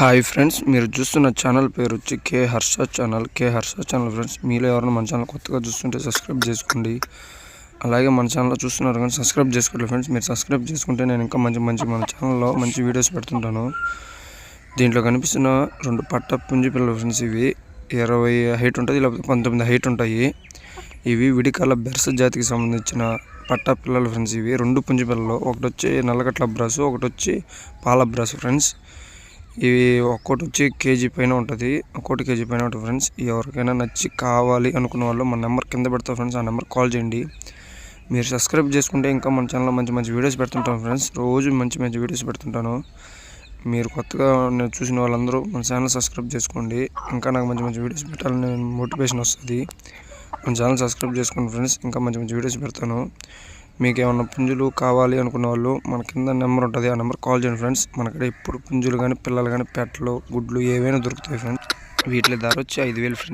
Hi friends మీరు చూస్తున్న channel పేరు వచ్చి K Harsha channel K Harsha channel friends మీలో ఎవరైనా మన ఛానల్ కొత్తగా చూస్తుంటే సబ్స్క్రైబ్ చేసుకోండి. అలాగే మన ఛానల్లో చూస్తున్నారు కానీ సబ్స్క్రైబ్ చేసుకోండి ఫ్రెండ్స్ మీరు సబ్స్క్రైబ్ చేసుకుంటే నేను ఇంకా మంచి మంచి మన ఛానల్లో మంచి వీడియోస్ పెడుతుంటాను. దీంట్లో కనిపిస్తున్న రెండు పట్ట పుంజి పిల్లలు ఫ్రెండ్స్ ఇవి. ఇరవై హైట్ ఉంటుంది లేకపోతే పంతొమ్మిది హైట్ ఉంటాయి. ఇవి విడికాల బెర్స జాతికి సంబంధించిన పట్ట పిల్లలు ఫ్రెండ్స్ ఇవి. రెండు పుంజి పిల్లలు ఒకటి వచ్చి నల్లగట్ల బ్రస్ ఒకటి వచ్చి పాల బ్రస్ ఫ్రెండ్స్ ఇవి ఒక్కోటి వచ్చి కేజీ పైన ఉంటుంది. ఒక్కోటి కేజీ పైన ఉంటుంది ఫ్రెండ్స్. ఎవరికైనా నచ్చి కావాలి అనుకున్న వాళ్ళు మన నెంబర్ కింద పెడతా ఫ్రెండ్స్. ఆ నెంబర్ కాల్ చేయండి. మీరు సబ్స్క్రైబ్ చేసుకుంటే ఇంకా మన ఛానల్లో మంచి మంచి వీడియోస్ పెడుతుంటాను ఫ్రెండ్స్. రోజు మంచి మంచి వీడియోస్ పెడుతుంటాను. మీరు కొత్తగా నేను చూసిన వాళ్ళందరూ మన ఛానల్ సబ్స్క్రైబ్ చేసుకోండి. ఇంకా నాకు మంచి మంచి వీడియోస్ పెట్టాలని మోటివేషన్ వస్తుంది. మన ఛానల్ సబ్స్క్రైబ్ చేసుకోండి ఫ్రెండ్స్. ఇంకా మంచి మంచి వీడియోస్ పెడతాను. మీకు ఏమన్నా పుంజులు కావాలి అనుకున్న వాళ్ళు మన కింద నెంబర్ ఉంటుంది. ఆ నెంబర్ కాల్ చేయండి ఫ్రెండ్స్. మనకడ ఇప్పుడు పుంజులు కానీ పిల్లలు కానీ పెట్టలు గుడ్లు ఏవైనా దొరుకుతాయి ఫ్రెండ్స్. వీటి ధర వచ్చి ఐదు వేలు ఫ్రెండ్స్.